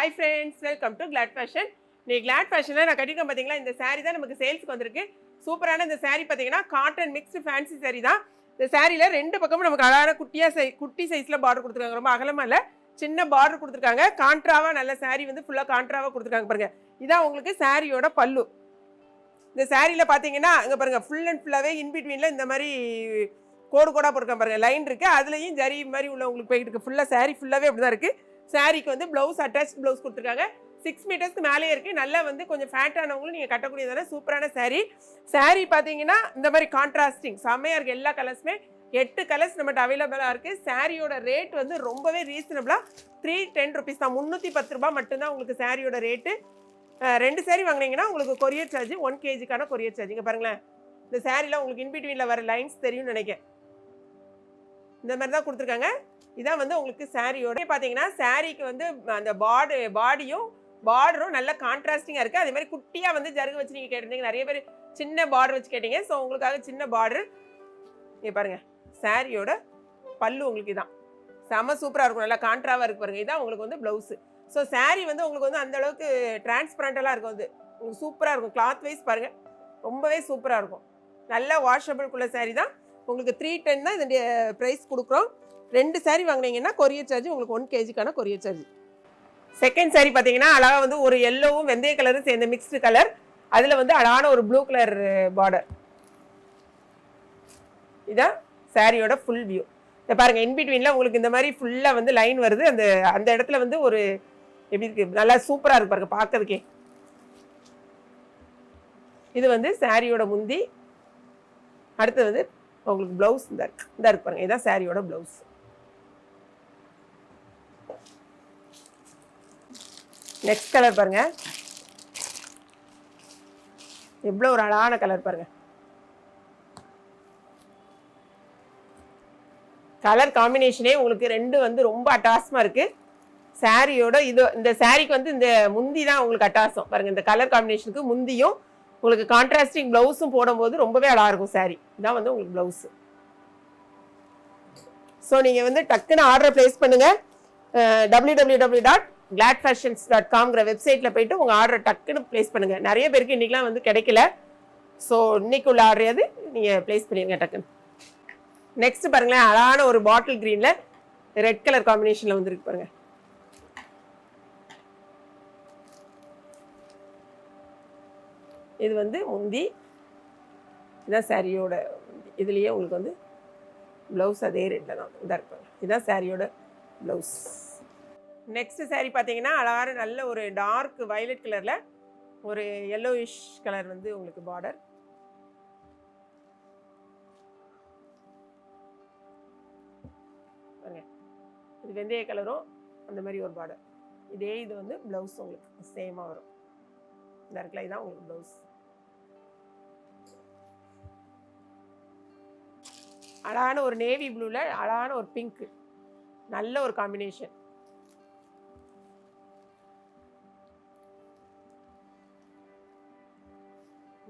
Hi friends welcome to Glad Fashion நீ Glad ஃபேஷனில் நான் கட்டிருக்கேன் பார்த்தீங்களா இந்த சாரீ தான் நமக்கு சேல்ஸ்க்கு வந்திருக்கு. சூப்பரான இந்த saree பார்த்தீங்கன்னா காட்டன் மிக்ஸ்டு ஃபேன்சி saree தான். இந்த சாரியில் ரெண்டு பக்கமும் நமக்கு அழகான குட்டியாக சை குட்டி சைஸில் பார்டர் கொடுத்துருக்காங்க. ரொம்ப அகலமாக இல்லை சின்ன பார்டர் கொடுத்துருக்காங்க. கான்ட்ராவாக நல்ல saree வந்து ஃபுல்லாக கான்ட்ராவாக கொடுத்துருக்காங்க பாருங்கள் இதான் உங்களுக்கு சாரியோட பல்லு. இந்த சாரியில் பார்த்தீங்கன்னா அங்கே பாருங்கள் ஃபுல் அண்ட் ஃபுல்லாகவே இன்பிட்வீனில் இந்த மாதிரி கோடு கோடாக போட்டிருக்கேன் பாருங்கள் லைன் இருக்குது அதுலேயும் ஜரி மாதிரி உள்ள உங்களுக்கு போயிட்டு இருக்குது ஃபுல்லாக சாரி ஃபுல்லாகவே அப்படி தான் இருக்குது சாரீக்கு வந்து ப்ளவுஸ் அட்டாச் ப்ளவுஸ் கொடுத்துருக்காங்க. சிக்ஸ் மீட்டர்ஸ்க்கு மேலே இருக்குது நல்லா வந்து கொஞ்சம் ஃபேட்டானவங்களும் நீங்கள் கட்டக்கூடியதான சூப்பரான சாரீ சாரீ பார்த்தீங்கன்னா இந்த மாதிரி கான்ட்ராஸ்டிங் செம்மையாக இருக்குது எல்லா கலர்ஸுமே எட்டு கலர்ஸ் நம்மகிட்ட அவைலபிளாக இருக்குது சாரியோட ரேட் வந்து ரொம்பவே ரீசனபிளாக த்ரீ டென் ருபீஸ் தான். முந்நூற்றி பத்து ரூபாய் மட்டும்தான் உங்களுக்கு சாரியோட ரேட்டு ரெண்டு saree வாங்கினீங்கன்னா உங்களுக்கு கொரியர் சார்ஜ் ஒன் கேஜிக்கான கொரியர் சார்ஜ் இங்கே பாருங்களேன். இந்த சாரியில் உங்களுக்கு இன்பிட்வீனில் வர லைன்ஸ் தெரியும்னு நினைக்கிறேன். இந்த மாதிரி தான் கொடுத்துருக்காங்க. இதான் வந்து உங்களுக்கு சாரியோட பார்த்தீங்கன்னா சாரிக்கு வந்து அந்த பாடி பாடியும் பார்டரும் நல்ல கான்ட்ராஸ்டிங்காக இருக்குது அதே மாதிரி குட்டியாக வந்து ஜருகு வச்சு நீங்கள் கேட்டிருந்தீங்க. நிறைய பேர் சின்ன பார்டர் வச்சு கேட்டீங்க. ஸோ உங்களுக்காக சின்ன பார்டர் இங்கே பாருங்கள் சாரியோட பல்லு உங்களுக்கு இதான். செம சூப்பராக இருக்கும். நல்லா கான்ட்ராவாக இருக்கு பாருங்கள் இதான் உங்களுக்கு வந்து ப்ளவுஸு ஸோ saree வந்து உங்களுக்கு வந்து அந்த அளவுக்கு டிரான்ஸ்பரண்டெல்லாம் இருக்கும் வந்து உங்களுக்கு சூப்பராக இருக்கும். கிளாத் வைஸ் பாருங்கள் ரொம்பவே சூப்பராக இருக்கும். நல்லா வாஷபிள்குள்ள saree தான். உங்களுக்கு த்ரீ டென் தான் இதனுடைய ப்ரைஸ் கொடுக்குறோம். ரெண்டு saree வாங்குனீங்கன்னா கொரியர் சார்ஜ் உங்களுக்கு ஒன் கேஜிக்கான கொரியர் சார்ஜ் செகண்ட் saree பார்த்தீங்கன்னா அழகாக வந்து ஒரு எல்லோவும் வெந்தய கலரும் சேர்ந்த மிக்ஸ்டு கலர் அதில் வந்து அழகான ஒரு ப்ளூ கலர் பார்டர் இதான் சாரியோட ஃபுல் வியூ இதை பாருங்கள் இன்பிட்வீனில் உங்களுக்கு இந்த மாதிரி ஃபுல்லாக வந்து லைன் வருது. அந்த அந்த இடத்துல வந்து ஒரு எப்படி இருக்குது நல்லா சூப்பராக இருக்கு பாருங்கள் பார்க்கறதுக்கே. இது வந்து சாரியோட முந்தி அடுத்து வந்து உங்களுக்கு ப்ளவுஸ் இந்த இருக்கு. இந்த இருக்கு பாருங்கள் இதான் சாரியோட ப்ளவுஸ் நெக்ஸ்ட் கலர் பாருங்க. எவ்வளோ ஒரு அழகான கலர் பாருங்க. கலர் காம்பினேஷனே உங்களுக்கு ரெண்டு வந்து ரொம்ப அட்டாசமாக இருக்குது சாரியோட இது இந்த சாரிக்கு வந்து இந்த முந்தி தான் உங்களுக்கு அட்டாசம் பாருங்கள் இந்த கலர் காம்பினேஷனுக்கு முந்தியும் உங்களுக்கு கான்ட்ராஸ்டிங் ப்ளவுஸும் போடும்போது ரொம்பவே அழகாக இருக்கும் சாரி இதான் வந்து உங்களுக்கு ப்ளவுஸு ஸோ நீங்கள் வந்து டக்குன்னு ஆர்டர் ப்ளேஸ் பண்ணுங்கள் W W W dot Glad Fashions dot காம்ங்கிற வெப்சைட்டில் போயிட்டு உங்கள் ஆர்டர் டக்குன்னு ப்ளேஸ் பண்ணுங்கள் நிறைய பேருக்கு இன்றைக்கெலாம் வந்து கிடைக்கல. ஸோ இன்னைக்கு உள்ள ஆர்டரையாவது நீங்கள் ப்ளேஸ் பண்ணிடுங்க டக்குன்னு. நெக்ஸ்ட் பாருங்களேன் அழகான ஒரு பாட்டில் க்ரீனில் ரெட் கலர் காம்பினேஷனில் வந்துருக்கு பாருங்கள் இது வந்து முந்தி இதான் சாரியோட இதுலேயே உங்களுக்கு வந்து ப்ளவுஸ் அதே ரெட்டில் தான். இதாக இருப்பாங்க இதுதான் சாரியோட ப்ளவுஸ் நெக்ஸ்ட் சேரீ பார்த்தீங்கன்னா அழகான நல்ல ஒரு டார்க் வயலட் கலரில் ஒரு எல்லோயிஷ் கலர் வந்து உங்களுக்கு பார்டர் இது வெந்தய கலரும் அந்த மாதிரி ஒரு பார்டர் இதே இது வந்து ப்ளவுஸ் உங்களுக்கு சேமாக வரும். இந்த இருக்குல்ல இதுதான் உங்களுக்கு ப்ளவுஸ் அழகான ஒரு நேவி ப்ளூவில் அழகான ஒரு பிங்க் நல்ல ஒரு காம்பினேஷன்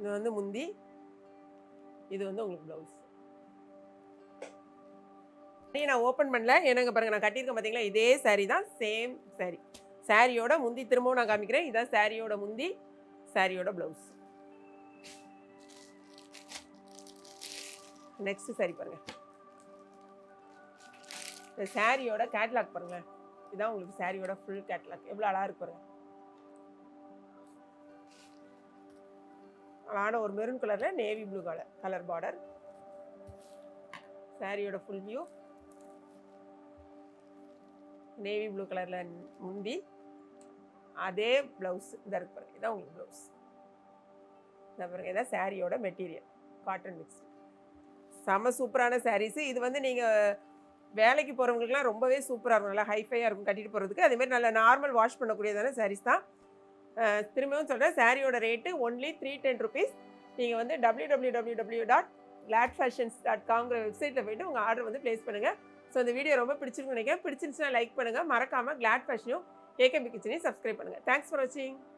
இது வந்து முந்தி இது வந்து உங்களுக்கு ப்ளவுஸ் நீ நான் ஓப்பன் பண்ணல. என்னங்க பாருங்க நான் கட்டியிருக்கேன் பார்த்தீங்களா இதே சாரீ தான் சேம் சாரீ சாரியோட முந்தி திரும்பவும் நான் காமிக்கிறேன். இதான் சாரியோட முந்தி சாரியோட ப்ளவுஸ் நெக்ஸ்ட் சாரி பாருங்க. இந்த சாரியோட கேட்லாக் பாருங்களேன். இதான் உங்களுக்கு சாரியோட ஃபுல் கேட்லாக் எவ்வளோ அழகாக இருக்கு பாருங்க. ஆனால் ஒரு மெரூன் கலரில் navy blue colour colour border சாரியோட ஃபுல் வியூ நேவி ப்ளூ கலரில் முந்தி. அதே ப்ளவுஸ் இதாக இருக்கு பாருங்க இதான் உங்களுக்கு ப்ளவுஸ் இந்த பாருங்க இதான் சாரியோட மெட்டீரியல் காட்டன் மிக்ஸ் செம சூப்பரான சாரீஸு இது வந்து நீங்கள் வேலைக்கு போகிறவங்களுக்குலாம் ரொம்பவே சூப்பராக இருக்கும். நல்லா ஹைஃபையாக இருக்கும். கட்டிட்டு போகிறதுக்கு அதேமாதிரி நல்ல நார்மல் வாஷ் பண்ணக்கூடியதான சாரீஸ் தான். திரும்பவும் சொல்கிறேன் சாரியோட rate only three ten rupees நீங்கள் வந்து W W W W dot Glad Fashions dot காங்கிற வெப்சைட்டில் போயிட்டு உங்கள் ஆர்டர் வந்து ப்ளேஸ் பண்ணுங்கள் ஸோ இந்த வீடியோ ரொம்ப பிடிச்சிருக்குன்னு நினைக்கிறேன். பிடிச்சிருந்துச்சுன்னா லைக் பண்ணுங்கள் மறக்காமல் கிளாட் ஃபேஷனையும் ஏகேபி கிச்சனையும் சப்ஸ்கிரைப் பண்ணுங்கள் தேங்க்ஸ் ஃபார் வாட்சிங்